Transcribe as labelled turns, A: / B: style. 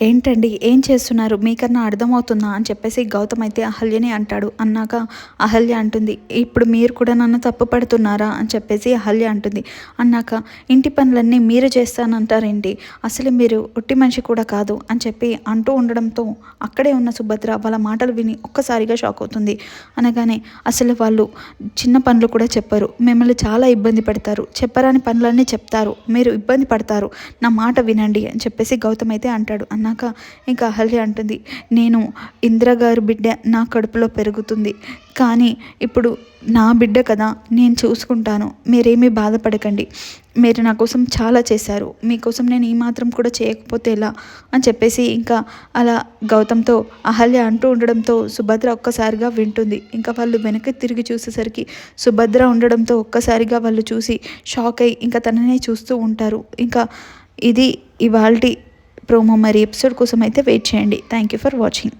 A: ఏంటండి? ఏం చేస్తున్నారు? మీకన్నా అర్థమవుతుందా? అని చెప్పేసి గౌతమ్ అయితే అహల్యని అంటాడు. అన్నాక అహల్య అంటుంది ఇప్పుడు మీరు కూడా నన్ను తప్పు పడుతున్నారా? అని చెప్పేసి అహల్య అంటుంది. అన్నాక ఇంటి పనులన్నీ మీరు చేస్తానంటారేంటి? అసలు మీరు ఒట్టి మనిషి కూడా కాదు అని చెప్పి అంటూ ఉండడంతో అక్కడే ఉన్న సుభద్ర వాళ్ళ మాటలు విని ఒక్కసారిగా షాక్ అవుతుంది. అనగానే అసలు వాళ్ళు చిన్న పనులు కూడా చెప్పరు. మిమ్మల్ని చాలా ఇబ్బంది పెడతారు. చెప్పరాని పనులన్నీ చెప్తారు. మీరు ఇబ్బంది పడతారు. నా మాట వినండి అని చెప్పేసి గౌతమ్ అయితే అంటాడు అన్నాక ఇంకా అహల్య అంటుంది నేను ఇందిరగారు బిడ్డ నా కడుపులో పెరుగుతుంది. కానీ ఇప్పుడు నా బిడ్డ కదా నేను చూసుకుంటాను. మీరేమీ బాధపడకండి. మీరు నా కోసం చాలా చేశారు. మీకోసం నేను ఈ మాత్రం కూడా చేయకపోతే ఎలా? అని చెప్పేసి ఇంకా అలా గౌతమ్తో అహల్య అంటూ ఉండడంతో సుభద్ర ఒక్కసారిగా వింటుంది. ఇంకా వాళ్ళు వెనక్కి తిరిగి చూసేసరికి సుభద్ర ఉండడంతో ఒక్కసారిగా వాళ్ళు చూసి షాక్ అయ్యి ఇంకా తననే చూస్తూ ఉంటారు. ఇంకా ఇది ఇవాల్టి ప్రోమో మరి ఎపిసోడ్ కోసం అయితే వెయిట్ చేయండి. Thank you for watching